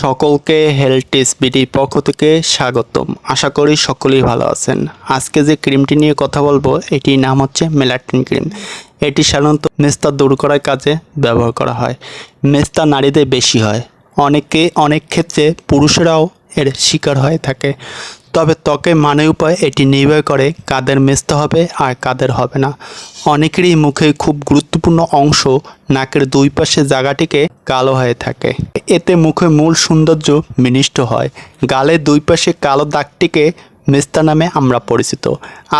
সকলকে হেলটিস বিডির পক্ষ থেকে স্বাগতম। আশা করি সকলেই ভালো আছেন। আজকে যে ক্রিমটি নিয়ে কথা বলব, এটির নাম হচ্ছে মেলাটিন ক্রিম। এটি সাধারণত মেস্তা দূর করার কাজে ব্যবহার করা হয়। মেস্তা নারীদের বেশি হয়। অনেকে অনেক ক্ষেত্রে পুরুষেরাও এর শিকার হয়ে থাকে। তবে ত্বকে মানে উপায় এটি নির্ভর করে কাদের মেশতে হবে আর কাদের হবে না। অনেকেরই মুখে খুব গুরুত্বপূর্ণ অংশ নাকের দুই পাশে জায়গাটিকে কালো হয়ে থাকে। এতে মুখে মূল সৌন্দর্য বিনিষ্ট হয়। গালের দুই পাশে কালো দাগটিকে মেস্তা নামে আমরা পরিচিত।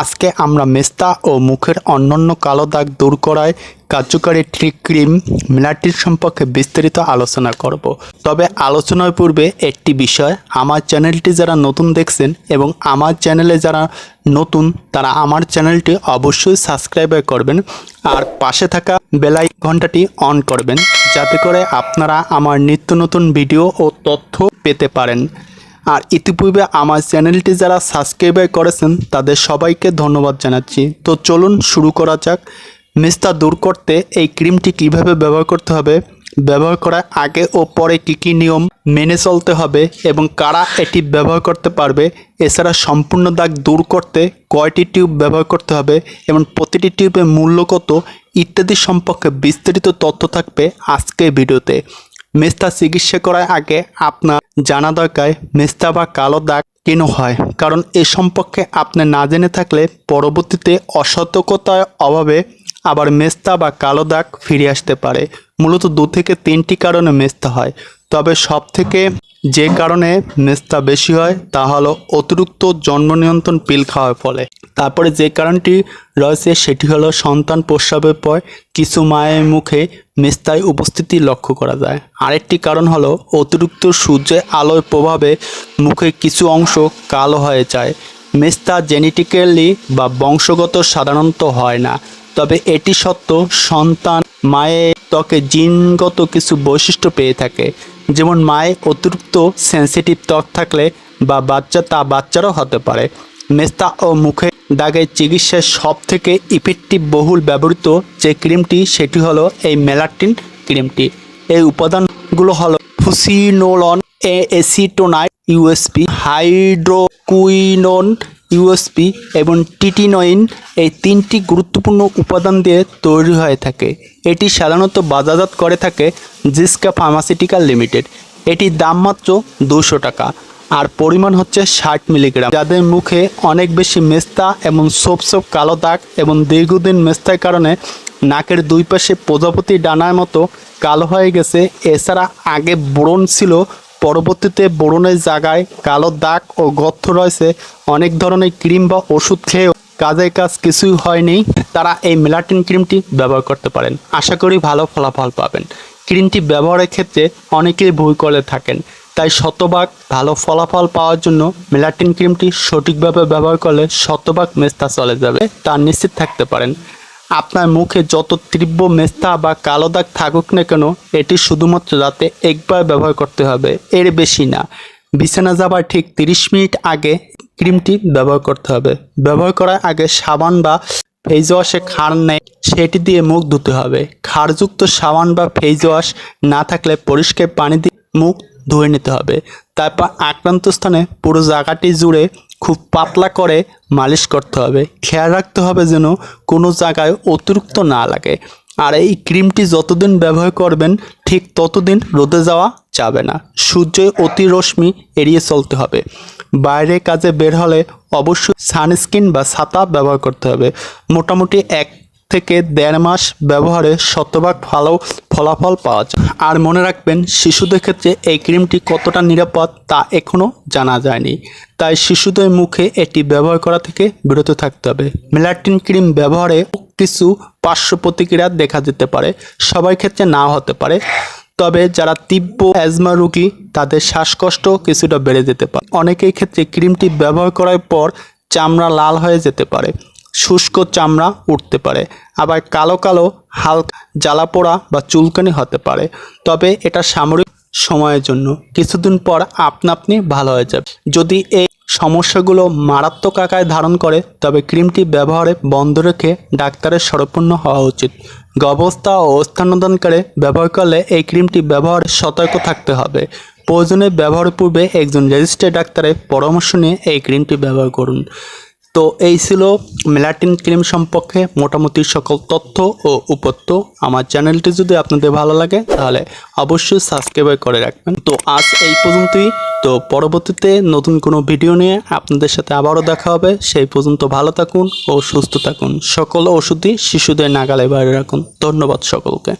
আজকে আমরা মেস্তা ও মুখের অন্যান্য কালো দাগ দূর করায় কার্যকারী ট্রিক ক্রিম মিলাটির সম্পর্কে বিস্তারিত আলোচনা করব। তবে আলোচনার পূর্বে একটি বিষয়, আমার চ্যানেলটি যারা নতুন দেখছেন এবং আমার চ্যানেলে যারা নতুন, তারা আমার চ্যানেলটি অবশ্যই সাবস্ক্রাইব করবেন আর পাশে থাকা বেলাই ঘন্টাটি অন করবেন, যাতে করে আপনারা আমার নিত্য নতুন ভিডিও ও তথ্য পেতে পারেন। আর ইতিপূর্বে আমার চ্যানেলটি যারা সাবস্ক্রাইব করেছেন, তাদের সবাইকে ধন্যবাদ জানাচ্ছি। তো চলুন শুরু করা যাক। মেস্তা দূর করতে এই ক্রিমটি কীভাবে ব্যবহার করতে হবে, ব্যবহার করার আগে ও পরে কী কী নিয়ম মেনে চলতে হবে এবং কারা এটি ব্যবহার করতে পারবে, এছাড়া সম্পূর্ণ দাগ দূর করতে কয়টি টিউব ব্যবহার করতে হবে এবং প্রতিটি টিউবের মূল্য কত, ইত্যাদি সম্পর্কে বিস্তারিত তথ্য থাকবে আজকের ভিডিওতে। মেস্তা চিকিৎসা করার আগে আপনার জানা দরকার মেস্তা বা কালো দাগ কেন হয়? কারণ এ সম্পর্কে আপনি না জেনে থাকলে পরবর্তীতে অসতর্কতার অভাবে আবার মেস্তা বা কালো দাগ ফিরে আসতে পারে। মূলত দু থেকে তিনটি কারণে মেস্তা হয়। তবে সব থেকে যে কারণে মেস্তা বেশি হয়, তা হলো অতিরিক্ত জন্ম নিয়ন্ত্রণ পিল খাওয়ার ফলে। তারপরে যে কারণটি রয়েছে, সেটি হলো সন্তান প্রস্রাবের পর কিছু মায়ের মুখে মেস্তায় উপস্থিতি লক্ষ্য করা যায়। আরেকটি কারণ হলো অতিরিক্ত সূর্যের আলোর প্রভাবে মুখে কিছু অংশ কালো হয়ে যায়। মেস্তা জেনেটিক্যালি বা বংশগত সাধারণত হয় না। তবে এটি সত্য, সন্তান মায়ের ত্বকে জিনগত কিছু বৈশিষ্ট্য পেয়ে থাকে। যেমন মায়ের অতিরিক্ত সেন্সিটিভ ত্বক থাকলে বা বাচ্চা তা বাচ্চারও হতে পারে। মেস্তা ও মুখে দাগের চিকিৎসার সব থেকে ইফেক্টিভ বহুল ব্যবহৃত যে ক্রিমটি, সেটি হলো এই মেলাটিন ক্রিমটি। এই উপাদানগুলো হলো fluocinolone acetonide, USP, hydroquinone USP এবং টিটি টিটিনইন এই তিনটি গুরুত্বপূর্ণ উপাদান দিয়ে তৈরি হয়ে থাকে। এটি সাধারণত বাজারজাত করে থাকে জিসকা ফার্মাসিউটিক্যাল লিমিটেড। এটির দাম মাত্র দুশো টাকা আর পরিমাণ হচ্ছে ষাট মিলিগ্রাম। যাদের মুখে অনেক বেশি মেস্তা এবং সোপ সোপ কালো দাগ এবং দীর্ঘদিন মেস্তার কারণে নাকের দুই পাশে প্রজাপতি ডানার মতো কালো হয়ে গেছে, এছাড়া আগে ব্রণ ছিল পরবর্তীতে ব্রণের জায়গায় কালো দাগ ও গর্ত রয়েছে। অনেক ধরনের ক্রিম বা ওষুধ খেয়েও কাজের কাজ কিছুই হয়নি। তারা এই মেলাটিন ক্রিমটি ব্যবহার করতে পারেন। আশা করি ভালো ফলাফল পাবেন। ক্রিমটি ব্যবহারের ক্ষেত্রে অনেকেই ভুল করে থাকেন। তাই শতভাগ ভালো ফলাফল পাওয়ার জন্য মেলাটিন ক্রিমটি সঠিকভাবে ব্যবহার করলে শতভাগ মেস্তা চলে যাবে। তা নিশ্চিত থাকতে পারেন। আপনার মুখে যত তীব্র মেস্তা বা কালো দাগ থাকুক না কেন, এটি শুধুমাত্র রাতে একবার ব্যবহার করতে হবে। এর বেশি না, বিছানা যাবার ঠিক তিরিশ মিনিট আগে ক্রিমটি ব্যবহার করতে হবে। ব্যবহার করার আগে সাবান বা ফেস ওয়াশে খার নেই সেটি দিয়ে মুখ ধুতে হবে। খারযুক্ত সাবান বা ফেস ওয়াশ না থাকলে পরিষ্কার পানি দিয়ে মুখ ধুয়ে নিতে হবে। তারপর আক্রান্ত স্থানে পুরো জায়গাটি জুড়ে খুব পাতলা করে মালিশ করতে হবে। খেয়াল রাখতে হবে যেন কোনো জায়গায় অতিরিক্ত না লাগে। আর এই ক্রিমটি যতদিন ব্যবহার করবেন, ঠিক ততদিন রোদে যাওয়া যাবে না। সূর্যের অতি রশ্মি এড়িয়ে চলতে হবে। বাইরে কাজে বের হলে অবশ্যই সানস্ক্রিন বা ছাতা ব্যবহার করতে হবে। মোটামুটি এক থেকে দেড় মাস ব্যবহারে শতভাগ ভালো ফলাফল পাওয়া যায়। আর মনে রাখবেন, শিশুদের ক্ষেত্রে এই ক্রিমটি কতটা নিরাপদ তা এখনও জানা যায়নি। তাই শিশুদের মুখে এটি ব্যবহার করা থেকে বিরত থাকতে হবে। মেলাটিন ক্রিম ব্যবহারে কিছু পার্শ্ব প্রতিক্রিয়া দেখা যেতে পারে, সবার ক্ষেত্রে নাও হতে পারে। তবে যারা তীব্র অ্যাজমা রোগী, তাদের শ্বাসকষ্ট কিছুটা বেড়ে যেতে পারে। অনেকের ক্ষেত্রে ক্রিমটি ব্যবহার করার পর চামড়া লাল হয়ে যেতে পারে। শুষ্ক চামড়া উঠতে পারে, আবার কালো কালো হালকা জ্বালা পোড়া বা চুলকানি হতে পারে। তবে এটা সামরিক সময়ের জন্য। কিছুদিন পর আপনা আপনি ভালো হয়ে যাবে। যদি এই সমস্যাগুলো মারাত্মক আকারে ধারণ করে, তবে ক্রিমটি ব্যবহারে বন্ধ রেখে ডাক্তারের সরপূর্ণ হওয়া উচিত। গর্ভস্থা ও স্থানোদানকারে ব্যবহার করলে এই ক্রিমটি ব্যবহারে সতর্ক থাকতে হবে। প্রয়োজনে ব্যবহারের পূর্বে একজন রেজিস্টার্ড ডাক্তারের পরামর্শ নিয়ে এই ক্রিমটি ব্যবহার করুন। তো এই ছিল মেলাটিন ক্রিম সম্পর্কে মোটামুটি সকল তথ্য ও উপত্য। আমার চ্যানেলটি যদি আপনাদের ভালো লাগে, তাহলে অবশ্যই সাবস্ক্রাইব করে রাখবেন। তো আজ এই পর্যন্তই। তো পরবর্তীতে নতুন কোনো ভিডিও নিয়ে আপনাদের সাথে আবারও দেখা হবে। সেই পর্যন্ত ভালো থাকুন ও সুস্থ থাকুন। সকল ওষুধই শিশুদের নাগালে বাইরে রাখুন। ধন্যবাদ সকলকে।